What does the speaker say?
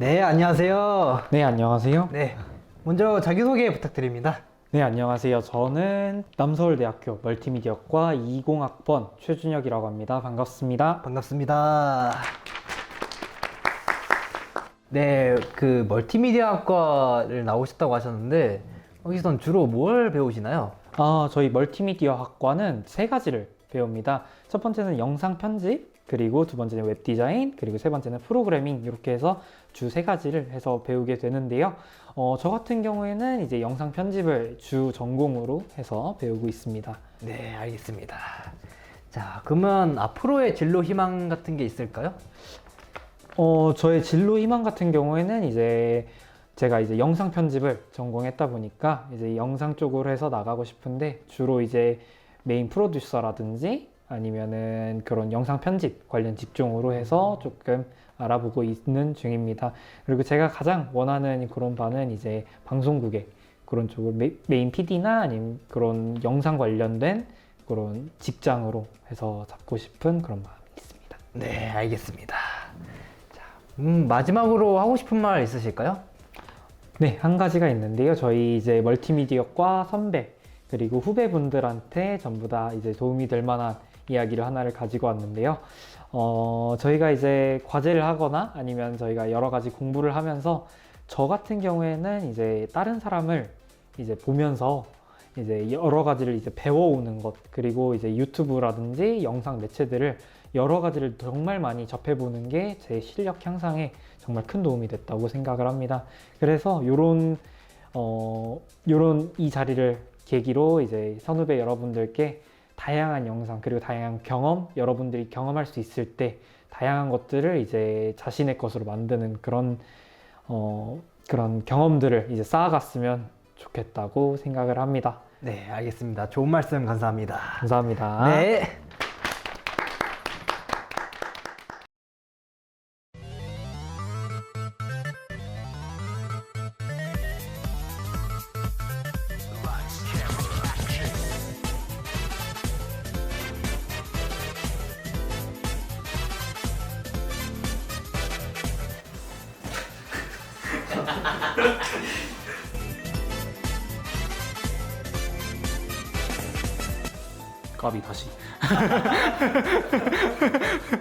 네, 안녕하세요. 네, 안녕하세요. 네, 먼저 자기소개 부탁드립니다. 네, 안녕하세요. 저는 남서울대학교 멀티미디어과 20학번 최준혁이라고 합니다. 반갑습니다. 반갑습니다. 네, 그 멀티미디어학과를 나오셨다고 하셨는데 여기선 주로 뭘 배우시나요? 아, 저희 멀티미디어 학과는 세 가지를 배웁니다. 첫 번째는 영상 편집, 그리고 두 번째는 웹 디자인, 그리고 세 번째는 프로그래밍 이렇게 해서 주 세 가지를 해서 배우게 되는데요. 어, 저 같은 경우에는 이제 영상 편집을 주 전공으로 해서 배우고 있습니다. 네, 알겠습니다. 자, 그러면 앞으로의 진로 희망 같은 게 있을까요? 어, 저의 진로 희망 같은 경우에는 이제 제가 이제 영상 편집을 전공했다 보니까 이제 영상 쪽으로 해서 나가고 싶은데 주로 이제 메인 프로듀서라든지 아니면은 그런 영상 편집 관련 직종으로 해서 조금 알아보고 있는 중입니다. 그리고 제가 가장 원하는 그런 바는 이제 방송국에 그런 쪽을 메, 메인 PD나 아니면 그런 영상 관련된 그런 직장으로 해서 잡고 싶은 그런 마음이 있습니다. 네, 알겠습니다. 자, 음, 마지막으로 하고 싶은 말 있으실까요? 네, 한 가지가 있는데요. 저희 이제 멀티미디어과 선배 그리고 후배분들한테 전부 다 이제 도움이 될 만한 이야기를 하나를 가지고 왔는데요. 어, 저희가 이제 과제를 하거나 아니면 저희가 여러 가지 공부를 하면서 저 같은 경우에는 이제 다른 사람을 이제 보면서 이제 여러 가지를 이제 배워오는 것 그리고 이제 유튜브라든지 영상 매체들을 여러 가지를 정말 많이 접해보는 게 제 실력 향상에 정말 큰 도움이 됐다고 생각을 합니다. 그래서 요런 어 요런 이 자리를 계기로 이제 선후배 여러분들께 다양한 영상 그리고 다양한 경험 여러분들이 경험할 수 있을 때 다양한 것들을 이제 자신의 것으로 만드는 그런 어 그런 경험들을 이제 쌓아갔으면 좋겠다고 생각을 합니다. 네, 알겠습니다. 좋은 말씀 감사합니다. 감사합니다. 네. 까비 다시.